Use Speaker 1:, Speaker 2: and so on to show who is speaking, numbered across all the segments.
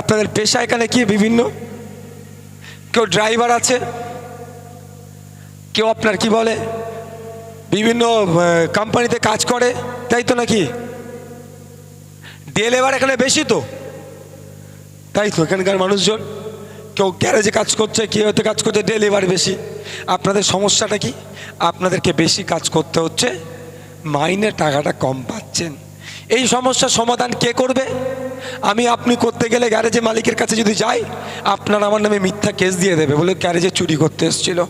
Speaker 1: আপনাদের পেশা এখানে কি বিভিন্ন? কেউ ড্রাইভার আছে? কেউ আপনার কি বলে? বিভিন্ন কোম্পানিতে কাজ করে, তাই তো নাকি? ডে লেবার এখানে বেশি তো। তাই তো এখানকার মানুষজন। কেউ গ্যারেজে কাজ করছে, কেউ হতে কাজ করছে ডে লেবার বেশি। আপনাদের সমস্যাটা কি? আপনাদেরকে বেশি কাজ করতে হচ্ছে, মাইনে টাকাটা কম পাচ্ছেন। এই সমস্যার সমাধান কে করবে? আমি আপনি করতে গেলে গ্যারেজে মালিকের কাছে যদি যাই, আপনার আমার নামে মিথ্যা কেস দিয়ে দেবে বলে গ্যারেজে চুরি করতে এসেছিল।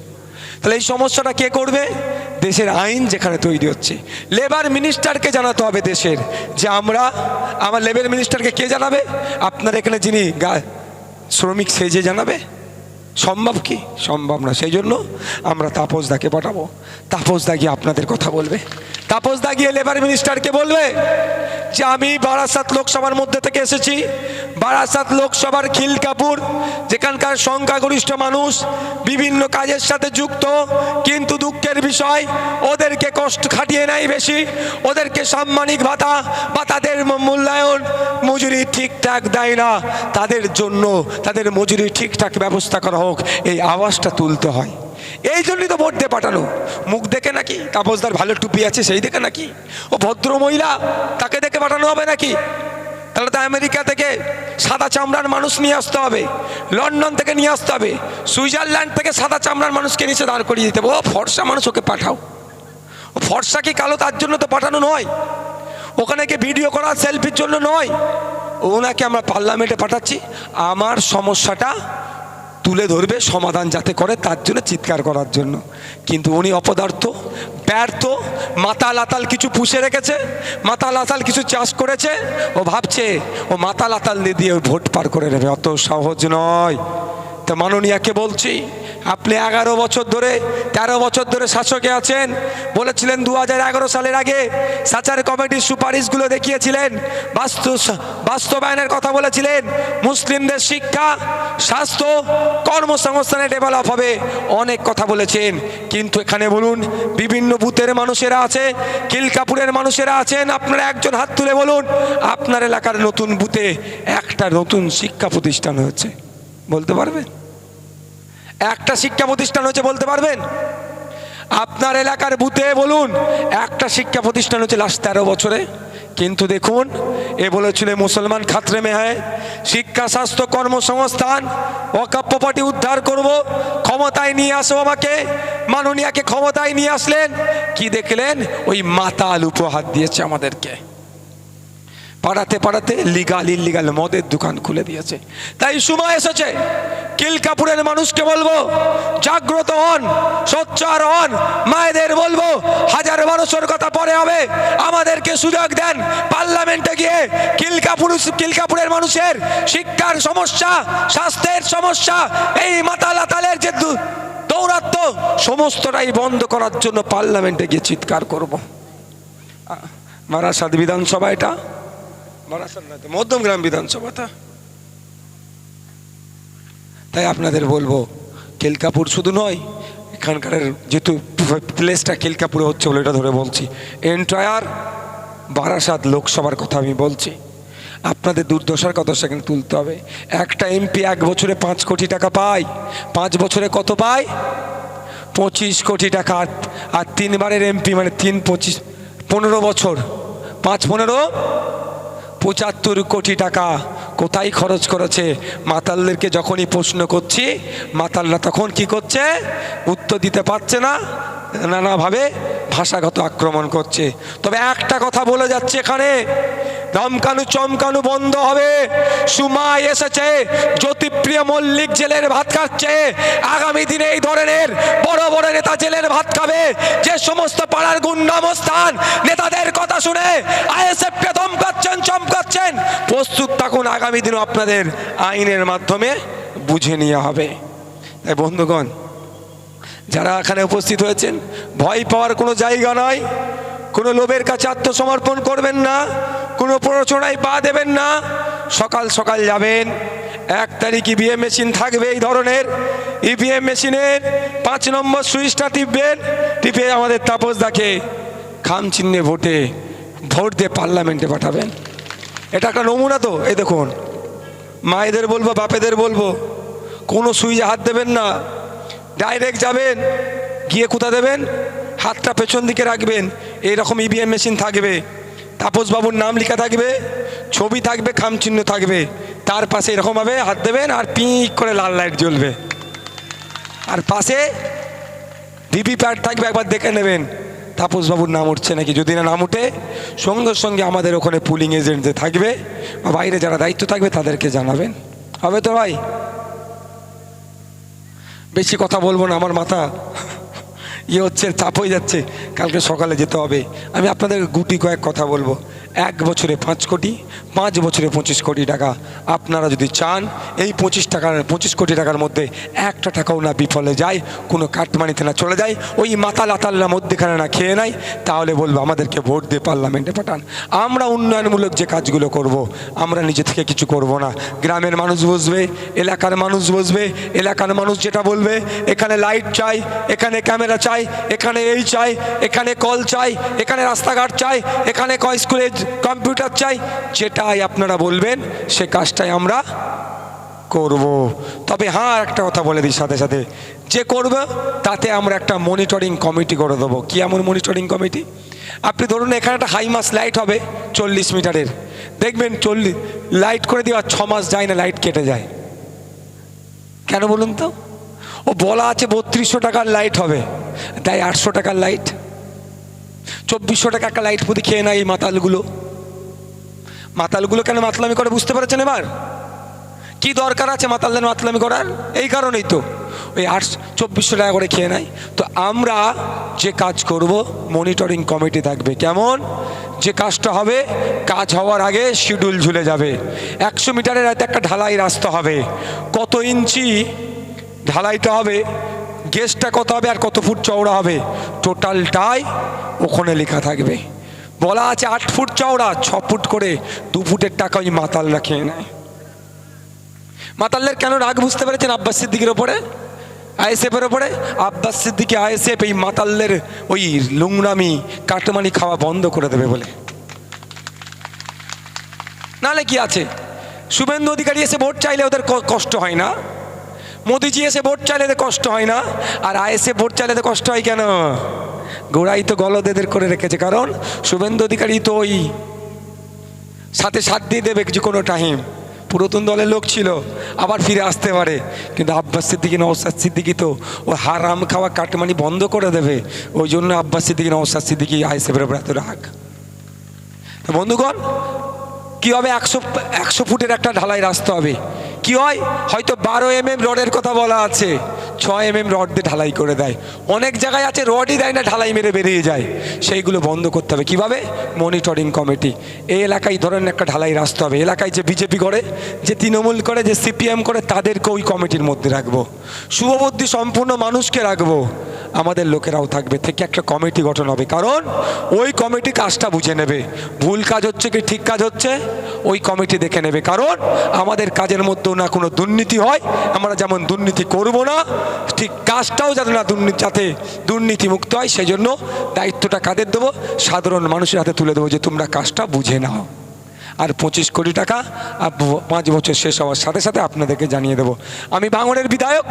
Speaker 1: তাহলে এই সমস্যাটা কে করবে? দেশের আইন যেখানে তৈরি হচ্ছে। লেবার মিনিস্টারকে জানাতে হবে দেশের যে আমরা, আমার লেবার মিনিস্টারকে কে জানাবে? আপনার এখানে যিনি শ্রমিক সেজে জানাবে? সম্ভব কি? সম্ভব না। সেই জন্য আমরা তাপস দাকে পাঠাবো। তাপস দা গিয়ে আপনাদের কথা বলবে। তাপস দা গিয়ে লেবার মিনিস্টারকে বলবে যে আমি বারাসাত লোকসভার মধ্যে থেকে এসেছি। বারাসাত লোকসভার খিলকাপুর যেখানকার সংখ্যাগরিষ্ঠ মানুষ বিভিন্ন কাজের সাথে যুক্ত, কিন্তু দুঃখের বিষয়, ওদেরকে কষ্ট খাটিয়ে নেয় বেশি, ওদেরকে সাম্মানিক ভাতা বা তাদের মূল্যায়ন মজুরি ঠিকঠাক দেয় না। তাদের জন্য, তাদের মজুরি ঠিকঠাক ব্যবস্থা করা হোক, এই আওয়াজটা তুলতে হয়। এই জন্যই তো ভোট দিয়ে পাঠানো মুখ দেখে নাকি? তাপসদার ভালো টুপি আছে, সেই দেখে নাকি? ও ভদ্র মহিলা, তাকে দেখে পাঠানো হবে নাকি? তাহলে তো আমেরিকা থেকে সাদা চামড়ার মানুষ নিয়ে আসতে হবে। লন্ডন থেকে নিয়ে আসতে হবে। সুইজারল্যান্ড থেকে সাদা চামড়ার মানুষকে নিচে দাঁড় করিয়ে দিতে হবে। ও ফর্সা মানুষ ওকে পাঠাও। ও ফর্সা কি কালো তার জন্য তো পাঠানো নয়? ওখানে কি ভিডিও করা, সেলফির জন্য নয়? ওনাকে আমরা পার্লামেন্টে পাঠাচ্ছি। আমার সমস্যাটা তুলে ধরবে, সমাধান যাতে করে তার জন্য চিৎকার করার জন্য। কিন্তু উনি অপদার্থ, ব্যর্থ মাথা লাতাল কিছু পুষে রেখেছে মাথা লাতাল কিছু চাষ করেছে, ও ভাবছে, ও মাথা লাতাল দিয়ে দিয়ে ভোট পার করে নেবে। অত সহজ নয়। তো মাননীয়াকে বলছি, আপনি এগারো বছর ধরে, তেরো বছর ধরে শাসকে আছেন। বলেছিলেন দু হাজার এগারো সালের আগে সাচার কমিটির সুপারিশগুলো দেখিয়েছিলেন, বাস্তু, বাস্তবায়নের কথা বলেছিলেন, মুসলিমদের শিক্ষা, স্বাস্থ্য, কর্মসংস্থানে ডেভেলপ হবে, অনেক কথা বলেছেন। কিন্তু এখানে বলুন, বিভিন্ন বুথের মানুষেরা আছে, কিলকাপুরের মানুষেরা আছেন, আপনারা একজন হাত তুলে বলুন, আপনার এলাকার নতুন বুথে একটা নতুন শিক্ষা প্রতিষ্ঠান হয়েছে। বলতে পারবেন? একটা শিক্ষা প্রতিষ্ঠান হচ্ছে বলতে পারবেন? আপনার এলাকার বুথে বলুন, একটা শিক্ষা প্রতিষ্ঠান হচ্ছে লাস্ট তেরো বছরে। কিন্তু দেখুন, এ বলেছিল মুসলমান খাত্রে মেহায় শিক্ষা, স্বাস্থ্য, কর্মসংস্থান প্রপার্টি উদ্ধার করব, ক্ষমতায় নিয়ে আসো আমাকে। মাননীয়াকে ক্ষমতায় নিয়ে আসলেন। কি দেখলেন? ওই মাতাল উপহার দিয়েছে আমাদেরকে। পাড়াতে পাড়াতে লিগাল ইলিগাল মদের দোকান খুলে দিয়েছে। তাই সময় এসেছে। কিলকাপুরের মানুষকে বলব, জাগ্রত হন সোচ্চার হন, মায়েদের বলব, হাজার বারোশোর কথা পরে হবে। আমাদেরকে সুযোগ দেন, পার্লামেন্টে গিয়ে কিলকাপুর, কিলকাপুরের মানুষের শিক্ষার সমস্যা, স্বাস্থ্যের সমস্যা, এই মাতাল আতালের যে দু- দৌরাত্ম্য সমস্তটাই বন্ধ করার জন্য পার্লামেন্টে গিয়ে চিৎকার করব। মারাসাদ বিধানসভা এটা? বারাসাত নয় তো মধ্যমগ্রাম বিধানসভাটা তাই আপনাদের বলব, কেলকাপুর শুধু নয়, এখানকার যেহেতু প্লেসটা কেলকাপুরে হচ্ছে বলে এটা ধরে বলছি এন্টায়ার বারাসাত লোকসভার কথা আমি বলছি। আপনাদের দুর্দশার কথা সেখানে তুলতে হবে। একটা এমপি এক বছরে পাঁচ কোটি টাকা পায়। পাঁচ বছরে কত পায়? পঁচিশ কোটি টাকা। আর তিনবারের এমপি মানে তিন পঁচিশ, পনেরো বছর। পাঁচ পনেরো? পঁচাত্তর কোটি টাকা কোথায় খরচ করেছে? মাতালদেরকে যখনই প্রশ্ন করছি, মাতালরা তখন কি করছে? উত্তর দিতে পারছে না, নানাভাবে ভাষাগত আক্রমণ করছে। তবে একটা কথা বলে যাচ্ছে এখানে ধমকানু চমকানু বন্ধ হবে। সময় এসেছে, জ্যোতিপ্রিয় মল্লিক জেলের ভাত খাচ্ছে। আগামী দিনে এই ধরনের বড় বড় নেতা জেলের ভাত খাবে। যে সমস্ত পাড়ার গুন্ডামস্থান, নেতাদের কথা শুনে আইএসএফকে ধমকাচ্ছেন চমকাচ্ছেন। প্রস্তুত থাকুন আগামী দিনও আপনাদের আইনের মাধ্যমে বুঝে নেওয়া হবে। তাই বন্ধুগণ, যারা এখানে উপস্থিত হয়েছেন, ভয় পাওয়ার কোনো জায়গা নয়। কোনো লোভের কাছে আত্মসমর্পণ করবেন না। কোনো প্ররোচনায় পা দেবেন না। সকাল সকাল যাবেন। এক তারিখ ইভিএম মেশিন থাকবে এই ধরনের। ইভিএম মেশিনের পাঁচ নম্বর সুইচটা টিপবেন। টিপে আমাদের তাপস দাকে খাম চিহ্নে ভোটে, ভোট দিয়ে পার্লামেন্টে পাঠাবেন। এটা একটা নমুনা তো, এই দেখুন। মায়েদের বলব, বাপেদের বলব, কোনো সুইচে হাত দেবেন না। ডাইরেক্ট যাবেন, গিয়ে কোথা দেবেন? হাতটা পেছন দিকে রাখবেন, এইরকম ইভিএম মেশিন থাকবে। তাপসবাবুর নাম লেখা থাকবে, ছবি থাকবে, খামচিহ্ন থাকবে। তার পাশে এরকমভাবে হাত দেবেন আর পিক করে লাল লাইট জ্বলবে। আর পাশে ভিভি প্যাড থাকবে, একবার দেখে নেবেন। তাপসবাবুর নাম উঠছে নাকি? যদি না নাম উঠে, সঙ্গে সঙ্গে আমাদের ওখানে পুলিং এজেন্ট যে থাকবে বা বাইরে যারা দায়িত্ব থাকবে তাদেরকে জানাবেন। হবে তো ভাই? বেশি কথা বলব না, আমার মাথা ইয়ে হচ্ছে, চাপ হয়ে যাচ্ছে। কালকে সকালে যেতে হবে। আমি আপনাদের গুটি কয়েক কথা বলব। এক বছরে পাঁচ কোটি, পাঁচ বছরে পঁচিশ কোটি টাকা আপনারা যদি চান, এই পঁচিশ টাকার, পঁচিশ কোটি টাকার মধ্যে একটা টাকাও না বিফলে যায়, কোনো কাটমানিতে না চলে যায়, ওই মাতাল আতাল্লা মধ্যেখানে না খেয়ে নেয়, তাহলে বলব আমাদেরকে ভোট দিয়ে পার্লামেন্টে পাঠান আমরা উন্নয়নমূলক যে কাজগুলো করব। আমরা নিজে থেকে কিছু করব না গ্রামের মানুষ বুঝবে এলাকার মানুষ বুঝবে এলাকার মানুষ যেটা বলবে, এখানে লাইট চাই, এখানে ক্যামেরা চাই, এখানে এই চাই, এখানে কল চাই, এখানে রাস্তাঘাট চাই, এখানে ক স্কুলে কম্পিউটার চাই, যেটাই আপনারা বলবেন, সে কাজটাই আমরা করব। তবে হ্যাঁ একটা কথা বলে দিই সাথে সাথে। যে করবে, তাতে আমরা একটা মনিটরিং কমিটি করে দেবো। কি এমন মনিটরিং কমিটি আপনি ধরুন, এখানে একটা হাই মাস লাইট হবে, চল্লিশ মিটারের। দেখবেন চল্লিশ লাইট করে দেওয়া ছ মাস যায় না লাইট কেটে যায়। কেন বলুন তো? ও বলা আছে বত্রিশশো টাকার লাইট হবে। তাই আটশো টাকার লাইট চব্বিশশো টাকা একটা লাইট প্রতি খেয়ে নেয় এই মাতালগুলো। মাতালগুলো কেন মাতলামি করে বুঝতে পেরেছেন এবার? কি দরকার আছে মাতালদের মাতলামি করার? এই কারণেই তো। ওই আট চব্বিশশো টাকা করে খেয়ে নেয়। তো আমরা যে কাজ করব মনিটরিং কমিটি থাকবে। কেমন? যে কাজটা হবে, কাজ হওয়ার আগে শিডিউল ঝুলে যাবে। একশো মিটারের একটা ঢালাই রাস্তা হবে। কত ইঞ্চি ঢালাইটা হবে? গেজটা কত হবে আর কত ফুট চওড়া হবে? টোটালটাই ওখানে লেখা থাকবে। বলা আছে আট ফুট চওড়া, ছ ফুট করে দু ফুটের টাকা ওই মাতালরা খেয়ে নেয়। মাতালদের কেন রাগ বুঝতে পেরেছেন আব্বাস সিদ্দিকের ওপরে? আইএসএফের ওপরে? আব্বাস সিদ্দিকি আইএসএফ এই মাতালদের ওই লুংরামি কাটমানি খাওয়া বন্ধ করে দেবে বলে। নালে কি আছে? শুভেন্দু অধিকারী এসে ভোট চাইলে ওদের কষ্ট হয় না? মোদিজি এসে ভোট চাইলে কষ্ট হয় না? আর আইএসএ ভোট চাইলে কষ্ট হয় কেন? গোড়াই তো গলদেদের করে রেখেছে, কারণ শুভেন্দু অধিকারী তো ওই সাথে সাথ দিয়ে দেবে যে কোনো টাইম পুরাতন দলের লোক ছিল, আবার ফিরে আসতে পারে। কিন্তু আব্বাস সিদ্দিকি নওসাদ সিদ্দিকি তো ও হারাম খাওয়া কাটমানি বন্ধ করে দেবে। ওই জন্য আব্বাস সিদ্দিকি নওসাদ সিদ্দিকি আইসেফের উপর এত রাগ। বন্ধুগণ কি হবে একশো একশো ফুটের একটা ঢালাই রাস্তা হবে? কি হয়? হয়তো বারো এম এম রডের কথা বলা আছে। ছয় এম এম রড দিয়ে ঢালাই করে দেয়। অনেক জায়গায় আছে রডই দেয় না, ঢালাই মেরে বেরিয়ে যায়। সেইগুলো বন্ধ করতে হবে। কীভাবে? মনিটরিং কমিটি এই এলাকায় ধরেন একটা ঢালাই রাস্তা হবে। এলাকায় যে বিজেপি করে, যে তৃণমূল করে, যে সিপিএম করে, তাদেরকে ওই কমিটির মধ্যে রাখব। শুভবুদ্ধি সম্পূর্ণ মানুষকে রাখব। আমাদের লোকেরাও থাকবে। থেকে একটা কমিটি গঠন হবে। কারণ ওই কমিটি কাজটা বুঝে নেবে। ভুল কাজ হচ্ছে কি ঠিক কাজ হচ্ছে? ওই কমিটি দেখে নেবে। কারণ আমাদের কাজের মধ্যেও না কোনো দুর্নীতি হয়। আমরা যেমন দুর্নীতি করব না ঠিক কাজটাও যাতে না দুর্নীতি, যাতে দুর্নীতিমুক্ত হয় সেই জন্য দায়িত্বটা কাদের দেবো? সাধারণ মানুষের হাতে তুলে দেবো যে তোমরা কাজটা বুঝে নাও। আর পঁচিশ কোটি টাকা পাঁচ বছর শেষ হওয়ার সাথে সাথে আপনাদেরকে জানিয়ে দেবো। আমি ভাঙড়ের বিধায়ক,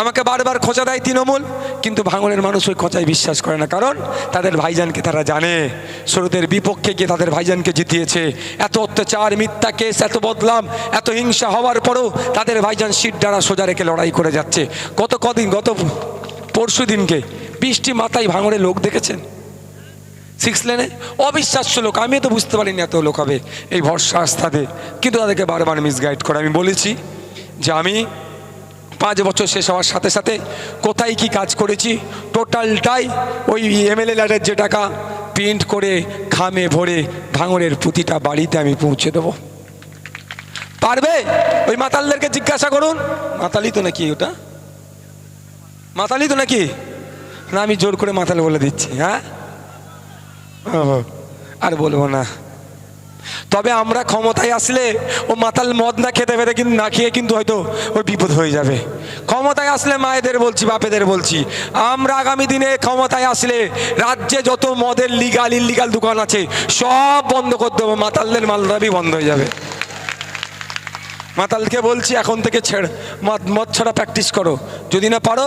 Speaker 1: আমাকে বারবার খোঁচা দেয় তৃণমূল, কিন্তু ভাঙড়ের মানুষ ওই খোঁচায় বিশ্বাস করে না, কারণ তাদের ভাইজানকে তারা জানে। স্রোতের বিপক্ষে গিয়ে তাদের ভাইজানকে জিতিয়েছে। এত অত্যাচার, মিথ্যা কেস, এত বদলাম, এত হিংসা হওয়ার পরেও তাদের ভাইজান সিট দ্বারা সোজা রেখে লড়াই করে যাচ্ছে। গত কদিন, গত পরশু দিনকে বৃষ্টি মাথায় ভাঙড়ে লোক দেখেছেন? সিক্স লেনে অবিশ্বাস্য লোক, আমিও তো বুঝতে পারিনি এত লোক হবে। এই ভরসা আস্থাতে। কিন্তু তাদেরকে বারবার মিসগাইড করে। আমি বলেছি যে আমি পাঁচ বছর শেষ হওয়ার সাথে সাথে কোথায় কি কাজ করেছি, টোটালটাই ওই এমএলএ ল্যাডের যে টাকা প্রিন্ট করে খামে ভরে ভাঙড়ের প্রতিটা বাড়িতে আমি পৌঁছে দেবো। পারবে? ওই মাতালদেরকে জিজ্ঞাসা করুন। মাতালি তো নাকি ওটা? মাতালি তো নাকি? না, আমি জোর করে মাতাল বলে দিচ্ছি হ্যাঁ? আর বলব না। তবে আমরা ক্ষমতায় আসলে ও মাতাল মদ না খেতে পেতে কিন্তু না খেয়ে কিন্তু হয়তো ওর বিপদ হয়ে যাবে। ক্ষমতায় আসলে মায়েদের বলছি, বাপেদের বলছি, আমরা আগামী দিনে ক্ষমতায় আসলে রাজ্যে যত মদের লিগাল ইলিগাল দোকান আছে, সব বন্ধ করে দেবো, মাতালদের মালদাবি বন্ধ হয়ে যাবে। মাতালকে বলছি, এখন থেকে ছেড়ে। মদ মদ ছাড়া প্র্যাকটিস করো। যদি না পারো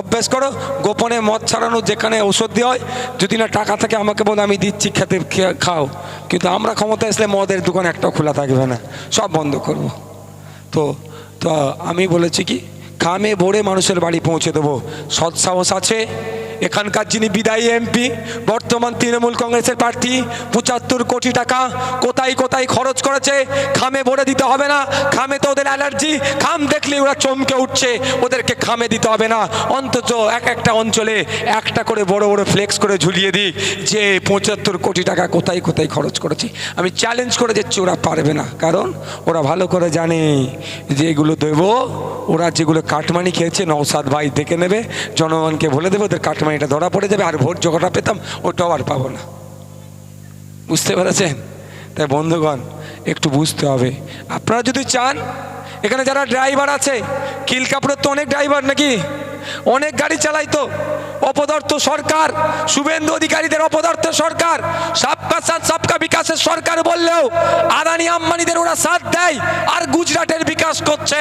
Speaker 1: অভ্যাস করো। গোপনে মদ ছাড়ানো যেখানে ওষুধ দেওয়া হয়, যদি না টাকা থাকে, আমাকে বলে, আমি দিচ্ছি, খেতে খাও। কিন্তু আমরা ক্ষমতা আসলে মদের দোকান একটাও খোলা থাকবে না। সব বন্ধ করব। তো তো আমি বলেছি কি, খামে ভরে মানুষের বাড়ি পৌঁছে দেবো। সৎসাহস আছে। এখানকার যিনি বিদায়ী এমপি, বর্তমান তৃণমূল কংগ্রেসের প্রার্থী, পঁচাত্তর কোটি টাকা কোথায় কোথায় খরচ করেছে, খামে ভরে দিতে হবে না, খামে তো ওদের অ্যালার্জি, খাম দেখলে ওরা চমকে উঠছে, ওদেরকে খামে দিতে হবে না। অন্তত এক একটা অঞ্চলে একটা করে বড় বড় ফ্লেক্স করে ঝুলিয়ে দিই যে পঁচাত্তর কোটি টাকা কোথায় কোথায় খরচ করেছি। আমি চ্যালেঞ্জ করে যাচ্ছি, ওরা পারবে না। কারণ ওরা ভালো করে জানে যে এগুলো দেবো, ওরা যেগুলো কাটমানি খেয়েছে নৌসাদ ভাই দেখে নেবে, জনগণকে বলে দেবে, ওদের কাটমানিটা ধরা পড়ে যাবে, আর ভোট জোগাড়া পেতাম, ওটাও আর পাবো না। বুঝতে পেরেছেন? তাই বন্ধুগণ, একটু বুঝতে হবে। আপনারা যদি চান, এখানে যারা ড্রাইভার আছে, কিল কাপড়ের তো অনেক ড্রাইভার নাকি? অনেক গাড়ি চালাই তো অপদার্থ সরকার, শুভেন্দু অধিকারীদের অপদার্থ সরকার, সাবকা সাথ, সাবকা বিকাশের সরকার বললেও আদানি আম্বানিদের ওরা সাথ দেয়, আর গুজরাটের বিকাশ করছে।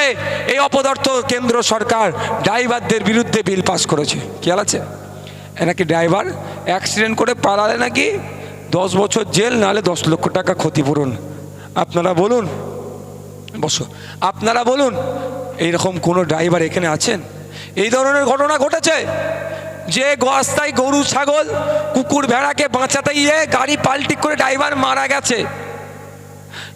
Speaker 1: এই অপদার্থ কেন্দ্র সরকার ড্রাইভারদের বিরুদ্ধে বিল পাস করেছে। খেয়াল আছে? নাকি ড্রাইভার? অ্যাক্সিডেন্ট করে পালালে নাকি দশ বছর জেল, নাহলে দশ লক্ষ টাকা ক্ষতিপূরণ। আপনারা বলুন। বসো। আপনারা বলুন, এইরকম কোনো ড্রাইভার এখানে আছেন? এই ধরনের ঘটনা ঘটেছে যে রাস্তায় গরু, ছাগল, কুকুর ভেড়াকে বাঁচাতে গিয়ে গাড়ি পাল্টি করে ড্রাইভার মারা গেছে।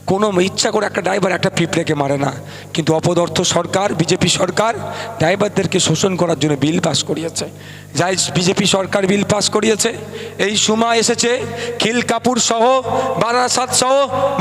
Speaker 1: কোনো ইচ্ছা করে একটা ড্রাইভার একটা পিঁপড়েকে মারে না। কিন্তু অপদর্থ সরকার, বিজেপি সরকার ড্রাইভারদেরকে শোষণ করার জন্য বিল পাস করিয়েছে। যাই বিজেপি সরকার বিল পাস করিয়েছে, এই সময় এসেছে খিল কাপুর সহ, বারাসাত সহ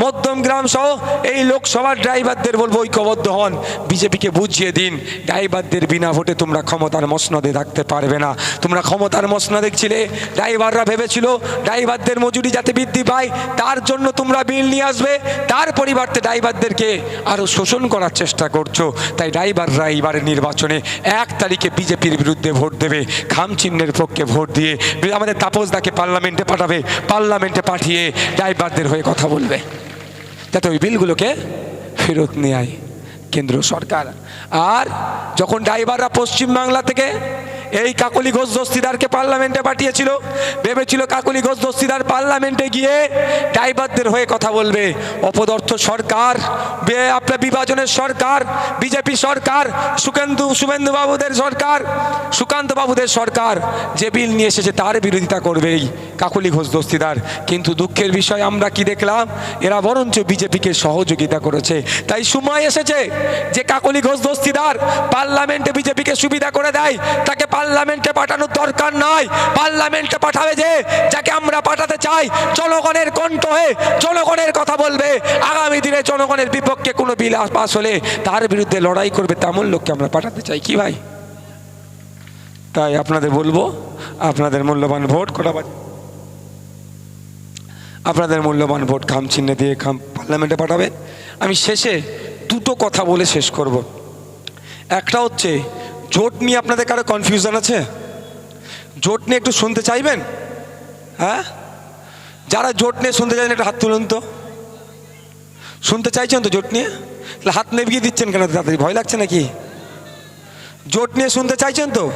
Speaker 1: মধ্যমগ্রাম সহ, এই লোকসভার ড্রাইভারদের বলব ঐক্যবদ্ধ হন। বিজেপিকে বুঝিয়ে দিন, ড্রাইভারদের বিনা ভোটে তোমরা ক্ষমতার মসনদে থাকতে পারবে না। তোমরা ক্ষমতার মসনদে ছিলে, ড্রাইভাররা ভেবেছিল ড্রাইভারদের মজুরি যাতে বৃদ্ধি পায়, তার জন্য তোমরা বিল নিয়ে আসবে, তার পরিবর্তে ড্রাইভারদেরকে আরও শোষণ করার চেষ্টা করছ। তাই ড্রাইভাররা এইবারের নির্বাচনে এক তারিখে বিজেপির বিরুদ্ধে ভোট দেবে। খাম চিহ্নের পক্ষে ভোট দিয়ে আমাদের তাপসদাকে পার্লামেন্টে পাঠাবে, পার্লামেন্টে পাঠিয়ে ড্রাইভারদের হয়ে কথা বলবে। যাতে ওই বিলগুলোকে ফেরত নেয় কেন্দ্র সরকার। আর যখন ড্রাইভাররা পশ্চিমবাংলা থেকে এই কাকলি ঘোষ দস্তিদারকে পার্লামেন্টে পাঠিয়েছিল। ভেবেছিল কাকলি ঘোষ দস্তিদার পার্লামেন্টে গিয়ে ড্রাইভারদের হয়ে কথা বলবে। অপদর্থ সরকার আপনার বিভাজনের সরকার, বিজেপি সরকার, সুকেন্দু শুভেন্দু বাবুদের সরকার সুকান্ত বাবুদের সরকার, যে বিল নিয়ে এসেছে তার বিরোধিতা করবেই কাকলি ঘোষ দস্তিদার। কিন্তু দুঃখের বিষয় আমরা কি দেখলাম? এরা বরঞ্চ বিজেপিকে সহযোগিতা করেছে। তাই সময় এসেছে যে কাকলি ঘোষ দস্তিদার পার্লামেন্টে বিজেপিকে সুবিধা করে দেয়, তাকে পার্লামেন্টে পাঠানোর দরকার নয় পার্লামেন্টে পাঠাবে যে, যাকে আমরা পাঠাতে চাই, জনগণের কণ্ঠ হয়ে জনগণের কথা বলবে। আগামী দিনে জনগণের বিপক্ষে কোনো বিল পাস হলে তার বিরুদ্ধে লড়াই করবে তেমন লোককে আমরা পাঠাতে চাই। কি ভাই? তাই আপনাদের বলব, আপনাদের মূল্যবান ভোট করা বাজে? আপনাদের মূল্যবান ভোট খাম চিহ্নে দিয়ে খাম পার্লামেন্টে পাঠাবেন আমি শেষে দুটো কথা বলে শেষ করব। একটা হচ্ছে জোট নিয়ে আপনাদের কারও কনফিউশন আছে? জোট নিয়ে একটু শুনতে চাইবেন? হ্যাঁ? যারা জোট নিয়ে শুনতে চাইছেন, একটু হাত তুলুন তো। শুনতে চাইছেন তো জোট নিয়ে? তাহলে হাত নেভিয়ে দিচ্ছেন কেন? তাড়াতাড়ি ভয় লাগছে নাকি? জোট নিয়ে শুনতে চাইছেন তো?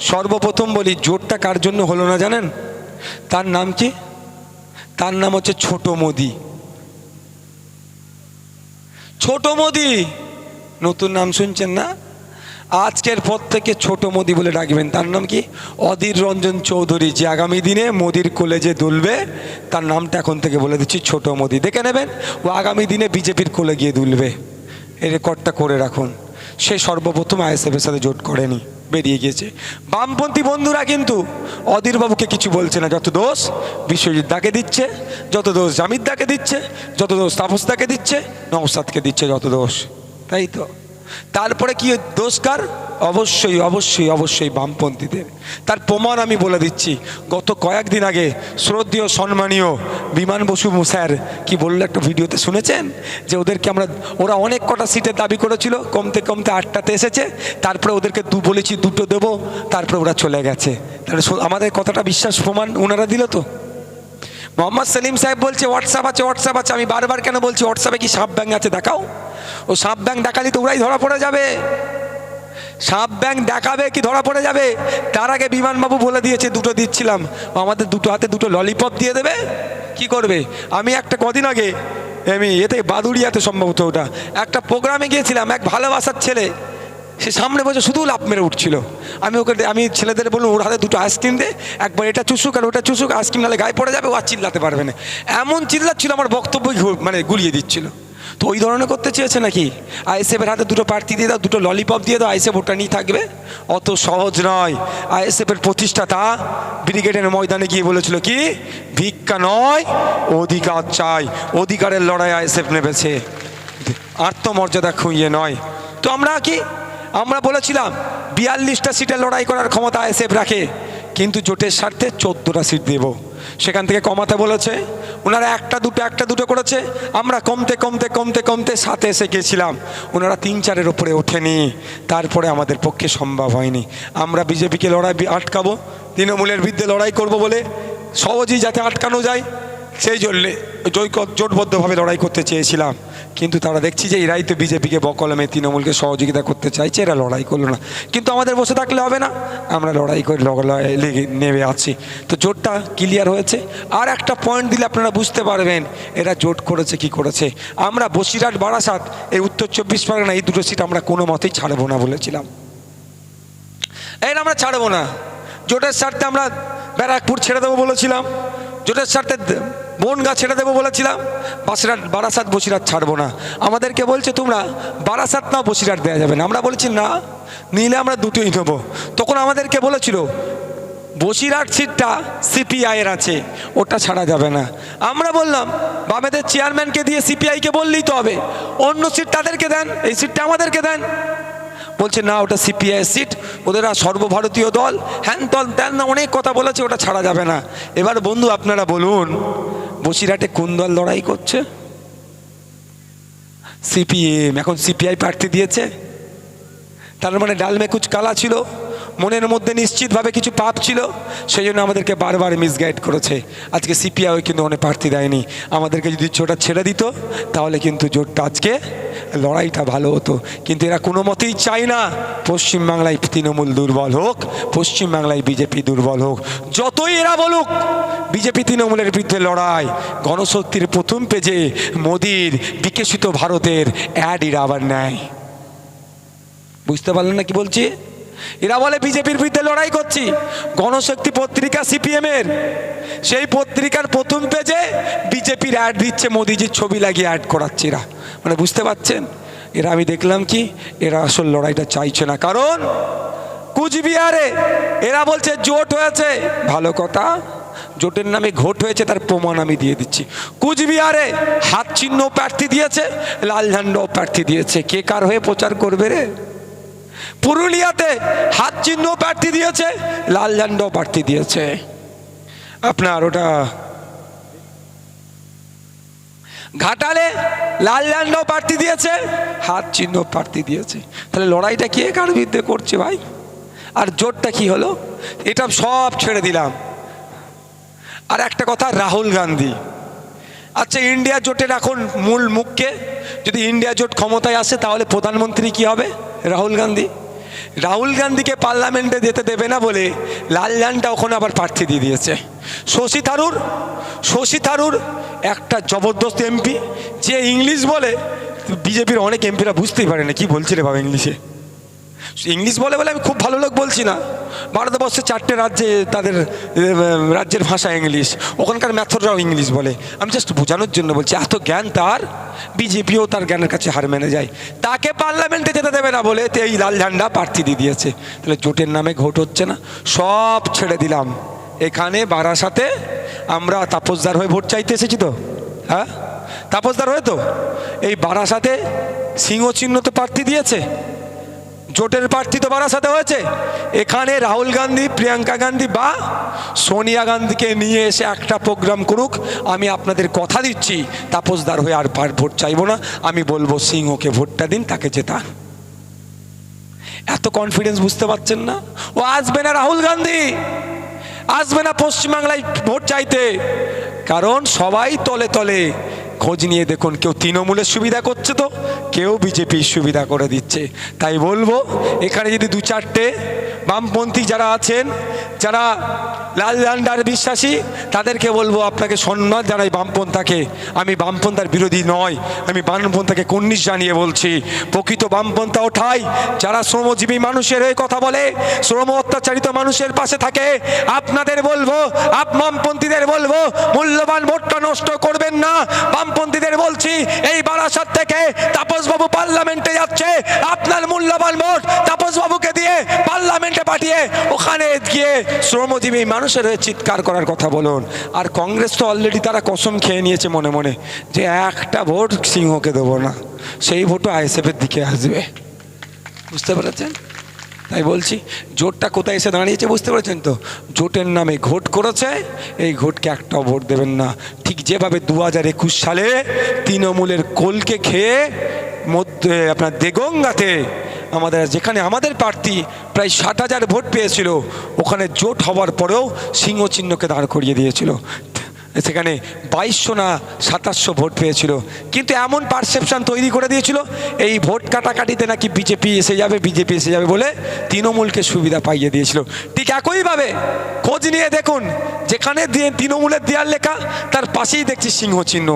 Speaker 1: সর্বপ্রথম বলি, জোটটা কার জন্য হলো না জানেন? তার নাম কি? তার নাম হচ্ছে ছোট মোদি। ছোট মোদি! নতুন নাম শুনছেন না? আজকের পর থেকে ছোট মোদি বলে ডাকবেন। তার নাম কি? অধীর রঞ্জন চৌধুরী। যে আগামী দিনে মোদির কোলেজে দুলবে, তার নামটা এখন থেকে বলে দিচ্ছি ছোট মোদি। দেখে নেবেন, ও আগামী দিনে বিজেপির কোলে গিয়ে দুলবে। এই রেকর্ডটা করে রাখুন। সে সর্বপ্রথম আইএসএফের সাথে জোট করেনি, বেরিয়ে গিয়েছে। বামপন্থী বন্ধুরা কিন্তু অধীরবাবুকে কিছু বলছে না। যত দোষ বিশ্বজিৎ দাকে দিচ্ছে, যত দোষ জামিদ দাকে দিচ্ছে, যত দোষ তাপস দাকে দিচ্ছে নওসাদকে দিচ্ছে যত দোষ। তাই তো? তারপরে কি দোষকার অবশ্যই অবশ্যই অবশ্যই বামপন্থীদের। তার প্রমাণ আমি বলে দিচ্ছি। গত কয়েকদিন আগে শ্রদ্ধেয়, সম্মানীয় বিমান বসু স্যার কি বলল একটা ভিডিওতে শুনেছেন? যে ওদেরকে আমরা, ওরা অনেক কটা সিটের দাবি করেছিল, কমতে কমতে আটটাতে এসেছে, তারপরে ওদেরকে দু বলেছি, দুটো দেবো, তারপরে ওরা চলে গেছে। তাহলে আমাদের কথাটা বিশ্বাস প্রমাণ ওনারা দিল তো? মোহাম্মদ সেলিম সাহেব বলছে হোয়াটসঅ্যাপ আছে হোয়াটসঅ্যাপ আছে। আমি বারবার কেন বলছি হোয়াটসঅ্যাপে কি সাপ ব্যাং আছে দেখাও? ও সাপ ব্যাং দেখালি তো ওরাই ধরা পড়ে যাবে। সাপ ব্যাং দেখাবে কি ধরা পড়ে যাবে? তার আগে বিমানবাবু বলে দিয়েছে, দুটো দিচ্ছিলাম। আমাদের দুটো হাতে দুটো ললিপপ দিয়ে দেবে? কি করবে? আমি একটা কদিন আগে, আমি এতে বাদুড়িয়াতে সম্ভবত ওটা, একটা প্রোগ্রামে গিয়েছিলাম, এক ভালোবাসার ছেলে। সে সামনে বসে শুধু লাভ মেরে উঠছিল। আমি ওকে আমি ছেলেদের বললাম, ওর হাতে দুটো আইসক্রিম দে, একবার এটা চুষুক আর ওটা চুষুক আইসক্রিম নালে গায়ে পড়ে যাবে, ও আর চিল্লাতে পারবে না। এমন চিল্লাচ্ছিল, আমার বক্তব্যই মানে গুলিয়ে দিচ্ছিল। তো ওই ধরনের করতে চেয়েছে নাকি? আইএসএফের হাতে দুটো প্রার্থী দিয়ে দাও, দুটো ললিপপ দিয়ে দাও, আইএসএফ ওটা নিয়ে থাকবে। অত সহজ নয়। আইএসএফের প্রতিষ্ঠাতা ব্রিগেডের ময়দানে গিয়ে বলেছিল কি? ভিক্ষা নয়, অধিকার চাই। অধিকারের লড়াই আইএসএফ নেমেছে আত্মমর্যাদা খুইয়ে নয়। তো আমরা কি আমরা বলেছিলাম, বিয়াল্লিশটা সিটে লড়াই করার ক্ষমতা আইএসএফ রাখে, কিন্তু জোটের স্বার্থে চোদ্দোটা সিট দেব। সেখান থেকে কমাতে বলেছে, ওনারা একটা দুটো একটা দুটো করেছে, আমরা কমতে কমতে কমতে কমতে সাথে এসে গেছিলাম। ওনারা তিন চারের ওপরে ওঠেনি, তারপরে আমাদের পক্ষে সম্ভব হয়নি। আমরা বিজেপিকে লড়াই, আটকাবো, তৃণমূলের বিরুদ্ধে লড়াই করব বলে সহজেই যাতে আটকানো যায় সেই জন্যে জৈক, জোটবদ্ধভাবে লড়াই করতে চেয়েছিলাম। কিন্তু তারা দেখছি যে এরাই তো বিজেপিকে বকলমে, তৃণমূলকে সহযোগিতা করতে চাইছে, এরা লড়াই করল না। কিন্তু আমাদের বসে থাকলে হবে না। আমরা লড়াই করে লগ- নেমে আছি। তো জোটটা ক্লিয়ার হয়েছে। আর একটা পয়েন্ট দিলে আপনারা বুঝতে পারবেন, এরা জোট করেছে, কি করেছে। আমরা বসিরহাট, বারাসাত, এই উত্তর চব্বিশ পরগনা, এই দুটো সিট আমরা কোনো মতেই ছাড়বো না বলেছিলাম। এই আমরা ছাড়বো না। জোটের স্বার্থে আমরা ব্যারাকপুর ছেড়ে দেবো বলেছিলাম। জোটের স্বার্থে বনগা ছেড়ে দেবো বলেছিলাম বাসিরাট বারাসাত বসিরাট ছাড়বো না। আমাদেরকে বলছে তোমরা, বারাসাত না বসিরাট দেওয়া যাবে না। আমরা বলেছি, না, নিলে আমরা দুটোই নেব। তখন আমাদেরকে বলেছিল বসিরহাট সিটটা সিপিআইয়ের আছে, ওটা ছাড়া যাবে না। আমরা বললাম, বামেদের চেয়ারম্যানকে দিয়ে সিপিআইকে বললেই তো হবে। অন্য সিট তাদেরকে দেন, এই সিটটা আমাদেরকে দেন। বলছে, না, ওটা সিপিআই সিট ওদের আর সর্বভারতীয় দল। হ্যান তল ত্যান না, অনেক কথা বলেছে, ওটা ছাড়া যাবে না। এবার বন্ধু, আপনারা বলুন, বসিরহাটে কোন দল লড়াই করছে? সিপিএম এখন সিপিআই প্রার্থী দিয়েছে। তার মানে ডালমে কুচ কালা ছিল। মনের মধ্যে নিশ্চিতভাবে কিছু পাপ ছিল সেই জন্য আমাদেরকে বারবার মিসগাইড করেছে। আজকে সিপিআই কিন্তু অনেক প্রার্থী দেয়নি। আমাদেরকে যদি ছোটা ছেড়ে দিত, তাহলে কিন্তু জোটটা আজকে লড়াইটা ভালো হতো। কিন্তু এরা কোনো মতেই চায় না, পশ্চিমবাংলায় তৃণমূল দুর্বল হোক, পশ্চিমবাংলায় বিজেপি দুর্বল হোক। যতই এরা বলুক, বিজেপি তৃণমূলের বিরুদ্ধে লড়াই, গণশক্তির প্রথম পেজে মোদির বিকশিত ভারতের অ্যাড এরা আবার নেয় বুঝতে পারলেন না কি বলছি? এরা বলে বিজেপির বিরুদ্ধে লড়াই করছি। গণশক্তি পত্রিকা সিপিএম এর সেই পত্রিকার প্রথম পেজে বিজেপির অ্যাড দিচ্ছে মোদিজির ছবি লাগিয়ে অ্যাড করাচ্ছে এরা। মানে বুঝতে পারছেন? এরা আমি দেখলাম কি? এরা আসল লড়াইটা চাইছে না। কারণ কুচবিহারে এরা বলছে জোট হয়েছে। ভালো কথা, জোটের নামে ঘোট হয়েছে, তার প্রমাণ আমি দিয়ে দিচ্ছি। কুচবিহারে হাত চিহ্ন প্রার্থী দিয়েছে, লাল ঝান্ডাও প্রার্থী দিয়েছে। কে কার হয়ে প্রচার করবে রে? পুরুলিয়াতে হাত চিহ্ন প্রার্থী দিয়েছে, লাল ঝান্ডাও প্রার্থী দিয়েছে। আপনার ওটা ঘাটালে লাল ঝান্ডাও প্রার্থী দিয়েছে, হাত চিহ্ন প্রার্থী দিয়েছে। তাহলে লড়াইটা কে কার বিরুদ্ধে করছে ভাই? আর জোটটা কি হলো? এটা সব ছেড়ে দিলাম। আর একটা কথা, রাহুল গান্ধী। আচ্ছা ইন্ডিয়া জোটের এখন মূল মুখকে, যদি ইন্ডিয়া জোট ক্ষমতায় আসে, তাহলে প্রধানমন্ত্রী কি হবে? রাহুল গান্ধী? রাহুল গান্ধীকে পার্লামেন্টে যেতে দেবে না বলে লাল ঝান্ডা ওখানে আবার প্রার্থী দিয়ে দিয়েছে। শশী থারুর শশী থারুর একটা জবরদস্ত এমপি, যে ইংলিশ বলে, বিজেপির অনেক এমপিরা বুঝতেই পারে না কি বলছে রে বাবা ইংলিশে? ইংলিশ বলে বলে আমি খুব ভালো লোক বলছি না। ভারতবর্ষে চারটে রাজ্যে তাদের রাজ্যের ভাষা ইংলিশ। ওখানকার ম্যাথররাও ইংলিশ বলে। আমি জাস্ট বোঝানোর জন্য বলছি, এত জ্ঞান তার, বিজেপিও তার জ্ঞানের কাছে হার মেনে যায়। তাকে পার্লামেন্টে যেতে দেবে না বলে এই লাল ঝান্ডা প্রার্থী দিয়ে দিয়েছে। তাহলে জোটের নামে ঘোট হচ্ছে না। সব ছেড়ে দিলাম। এখানে বারাসাতে আমরা তাপসদার হয়ে ভোট চাইতে এসেছি তো? হ্যাঁ? তাপসদার হয়ে তো? এই বারাসাতে সিংহ চিহ্ন তো প্রার্থী দিয়েছে। জোটের প্রার্থী তো বারাসাতে হয়েছে। এখানে রাহুল গান্ধী, প্রিয়াঙ্কা গান্ধী বা সোনিয়া গান্ধীকে নিয়ে এসে একটা প্রোগ্রাম করুক, আমি আপনাদের কথা দিচ্ছি। তাপসদার হয়ে আর পার ভোট চাইব না। আমি বলব, সিংহকে ভোটটা দিন, তাকে জেতান। এত কনফিডেন্স বুঝতে পারছেন না? ও আসবে না রাহুল গান্ধী। আসবে না পশ্চিমবাংলায় ভোট চাইতে। কারণ সবাই তলে তলে খোঁজ নিয়ে দেখুন, কেউ তৃণমূলের সুবিধা করছে তো? কেউ বিজেপির সুবিধা করে দিচ্ছে। তাই বলব, এখানে যদি দু চারটে বামপন্থী যারা আছেন, যারা লাল ঝান্ডার বিশ্বাসী, তাদেরকে বলব আপনাকে সম্মান জানাই বামপন্থাকে। আমি বামপন্থার বিরোধী নয়, আমি বামপন্থাকে কুন্নিশ জানিয়ে বলছি। প্রকৃত বামপন্থা ওঠাই, যারা শ্রমজীবী মানুষের হয়ে কথা বলে, শ্রম অত্যাচারিত মানুষের পাশে থাকে, আপনাদের বলব, আপ বামপন্থীদের বলব, মূল্যবান ভোটটা নষ্ট করবেন না। বামপন্থীদের বলছি, এই বারাসাত থেকে তাপসবাবু পার্লামেন্টে যাচ্ছে, আপনার মূল্যবান ভোট তাপসবাবুকে দিয়ে পার্লামেন্টে পাঠিয়ে ওখানে গিয়ে শ্রমজীবী মানুষের হয়ে চিৎকার করার কথা বলুন। আর কংগ্রেস তো অলরেডি তারা কসম খেয়ে নিয়েছে মনে মনে যে একটা ভোট সিংহকে দেবো না। সেই ভোটও আইএসএফের দিকে আসবে। বুঝতে পেরেছেন? তাই বলছি, জোটটা কোথায় এসে দাঁড়িয়েছে বুঝতে পেরেছেন তো? জোটের নামে ঘোট করেছে, এই ঘোটকে একটাও ভোট দেবেন না। ঠিক যেভাবে দু হাজার একুশ সালে তৃণমূলের কোলকে খেয়ে মধ্যে আপনার দেগঙ্গাতে আমাদের যেখানে আমাদের প্রার্থী প্রায় ষাট হাজার ভোট পেয়েছিল, ওখানে জোট হওয়ার পরেও সিংহ চিহ্নকে দাঁড় করিয়ে দিয়েছিল। সেখানে বাইশশো না সাতাশশো ভোট পেয়েছিল। কিন্তু এমন পারসেপশন তৈরি করে দিয়েছিল, এই ভোট কাটাকাটিতে নাকি বিজেপি এসে যাবে, বিজেপি এসে যাবে বলে তৃণমূলকে সুবিধা পাইয়ে দিয়েছিল। ঠিক একইভাবে খোঁজ নিয়ে দেখুন, যেখানে দিয়ে তৃণমূলের দেয়াল লেখা, তার পাশেই দেখছি সিংহ চিহ্ন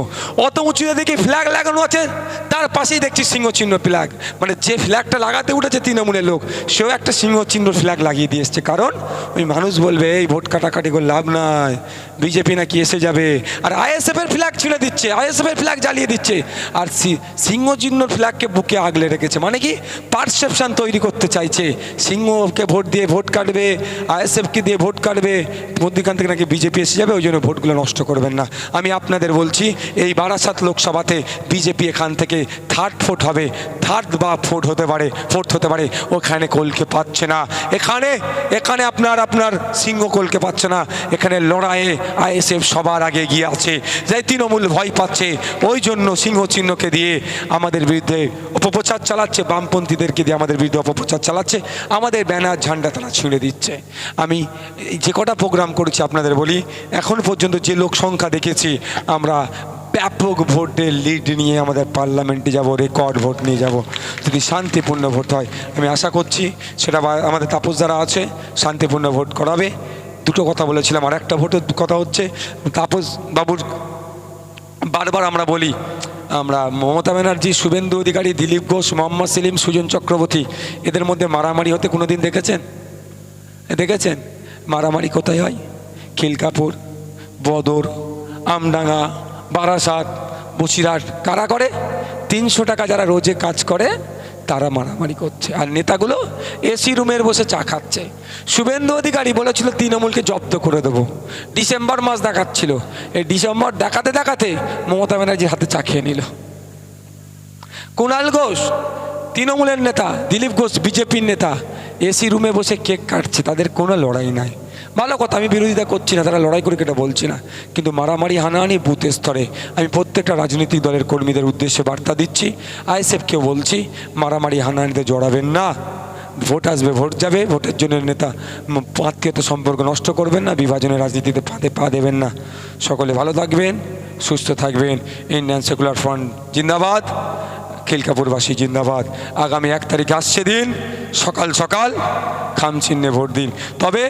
Speaker 1: অত উঁচুতে দেখি ফ্ল্যাগ লাগানো আছে, তার পাশেই দেখছি সিংহ চিহ্ন ফ্ল্যাগ মানে যে ফ্ল্যাগটা লাগাতে উঠেছে তৃণমূলের লোক, সেও একটা সিংহ চিহ্ন ফ্ল্যাগ লাগিয়ে দিয়ে এসছে। কারণ ওই মানুষ বলবে, এই ভোট কাটাকাটি করে লাভ নাই, বিজেপি নাকি এসে যাবে। আর আইএসএফ এর ফ্ল্যাগ ছিঁড়ে দিচ্ছে। আইএসএফ এর ফ্ল্যাগ জ্বালিয়ে দিচ্ছে। আর সি- চিহ্নর ফ্ল্যাগকে বুকে আগলে রেখেছে। মানে কি? পারসেপশন তৈরি করতে চাইছে। সিংহকে ভোট দিয়ে ভোট কাটবে, আইএসএফকে দিয়ে ভোট কাটবে, মধ্যখান থেকে নাকি বিজেপি এসে যাবে, ওই জন্য ভোটগুলো নষ্ট করবেন না। আমি আপনাদের বলছি, এই বারাসাত লোকসভাতে বিজেপি এখান থেকে থার্ড ভোট হবে। থার্ড বা ভোট হতে পারে ফোর্থ হতে পারে। ওখানে কলকে পাচ্ছে না। এখানে এখানে আপনার আপনার সিংহ কলকে পাচ্ছে না। এখানে লড়াইয়ে আইএসএফ সবার আগে গিয়ে আছে। যাই তৃণমূল ভয় পাচ্ছে। ওই জন্য সিংহ চিহ্নকে দিয়ে আমাদের বিরুদ্ধে অপপ্রচার চালাচ্ছে, বামপন্থীদেরকে দিয়ে আমাদের বিরুদ্ধে অপপ্রচার চালাচ্ছে, আমাদের ব্যানার ঝান্ডা তারা ছিঁড়ে দিচ্ছে। আমি যে কটা প্রোগ্রাম করেছি আপনাদের বলি, এখন পর্যন্ত যে লোক সংখ্যা দেখেছি, আমরা ব্যাপক ভোটের লিড নিয়ে আমাদের পার্লামেন্টে যাব, রেকর্ড ভোট নিয়ে যাব। যদি শান্তিপূর্ণ ভোট হয়, আমি আশা করছি সেটা আমাদের তাপস যারা আছে, শান্তিপূর্ণ ভোট করাবে। দুটো কথা বলেছিলাম আর একটা ভোটের কথা হচ্ছে, তাপস বাবুর বারবার আমরা বলি, আমরা মমতা ব্যানার্জি, শুভেন্দু অধিকারী, দিলীপ ঘোষ, মোহাম্মদ সেলিম, সুজন চক্রবর্তী, এদের মধ্যে মারামারি হতে কোনো দিন দেখেছেন? দেখেছেন? মারামারি কোথায় হয়? খিলকাপুর, বদর, আমডাঙ্গা, বারাসাত, বসিরহাট, কারা করে? তিনশো টাকা যারা রোজে কাজ করে তারা মারামারি করছে। আর নেতাগুলো এসি রুমের বসে চা খাচ্ছে। শুভেন্দু অধিকারী বলেছিল, তৃণমূলকে জব্দ করে দেবো। ডিসেম্বর মাস দেখাচ্ছিল। এই ডিসেম্বর দেখাতে দেখাতে মমতা ব্যানার্জির হাতে চা খেয়ে নিল। কুণাল ঘোষ, তৃণমূলের নেতা, দিলীপ ঘোষ, বিজেপির নেতা এসি রুমে বসে কেক কাটছে। তাদের কোনো লড়াই নাই। ভালো কথা, আমি বিরোধিতা করছি না, তারা লড়াই করে কেটে বলছি না। কিন্তু মারামারি, হানাহানি বুথ স্তরে আমি প্রত্যেকটা রাজনৈতিক দলের কর্মীদের উদ্দেশ্যে বার্তা দিচ্ছি। আইএসএফকেও বলছি, মারামারি, হানাহানিতে জড়াবেন না। ভোট আসবে, ভোট যাবে, ভোটের জন্য নেতা আত্মীয়তা সম্পর্ক নষ্ট করবেন না, বিভাজনের রাজনীতিতে পাতে পা দেবেন না। সকলে ভালো থাকবেন, সুস্থ থাকবেন। ইন্ডিয়ান সেকুলার ফ্রন্ট, জিন্দাবাদ। খিলকাপুরবাসী জিন্দাবাদ। আগামী এক তারিখ আসছে দিন, সকাল সকাল খাম চিহ্নে ভোট দিন। তবে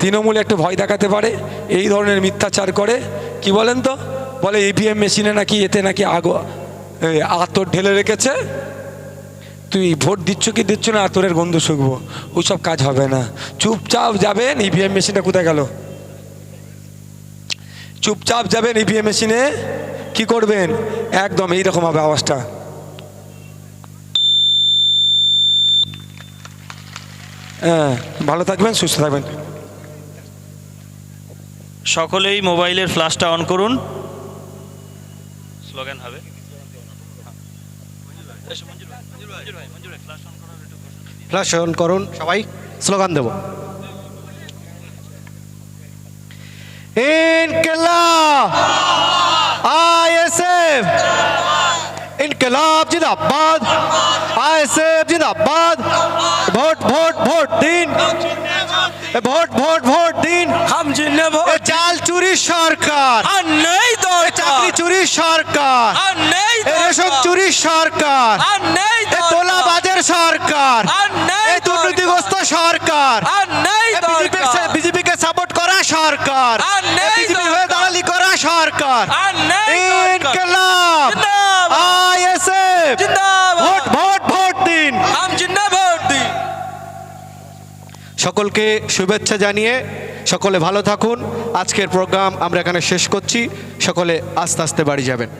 Speaker 1: তৃণমূল একটু ভয় দেখাতে পারে, এই ধরনের মিথ্যাচার করে, কি বলেন তো? বলে ইভিএম মেশিনে নাকি এতে নাকি আগো আতর ঢেলে রেখেছে। তুই ভোট দিচ্ছ কি দিচ্ছ না আতরের গন্ধ শুকবো। ওইসব কাজ হবে না। চুপচাপ যাবেন ইভিএম মেশিনটা কোথায় গেল? চুপচাপ যাবেন ইভিএম মেশিনে, কি করবেন? একদম এইরকম হবে আওয়াজটা। হ্যাঁ ভালো থাকবেন সুস্থ থাকবেন।
Speaker 2: সকলেই মোবাইলের ফ্ল্যাশটা অন করুন। স্লোগান হবে।
Speaker 3: ফ্ল্যাশ অন করুন সবাই স্লোগান দেব। ইনকলাব আইএসএফ ইনকলাব জিন্দাবাদ। আইএসএফ জিন্দাবাদ। ভোট ভোট ভোট দিন। ভোট ভোট ভোট দিন। চাল চুরি সরকার।
Speaker 2: আর নেই
Speaker 3: চাকরি চুরি সরকার।
Speaker 2: আর নেই
Speaker 3: রেশন চুরি সরকার।
Speaker 2: আর নেই
Speaker 3: এ সরকার।
Speaker 2: আর নেই
Speaker 3: দুর্নীতিগ্রস্ত সরকার।
Speaker 2: আর নেই দরকার।
Speaker 3: সাপোর্ট করা সরকার।
Speaker 2: আর নেই
Speaker 3: সকলকে শুভেচ্ছা জানিয়ে সকলে ভালো থাকুন। আজকের প্রোগ্রাম আমরা এখানে শেষ করছি। সকলে আস্তে আস্তে বাড়ি যাবেন।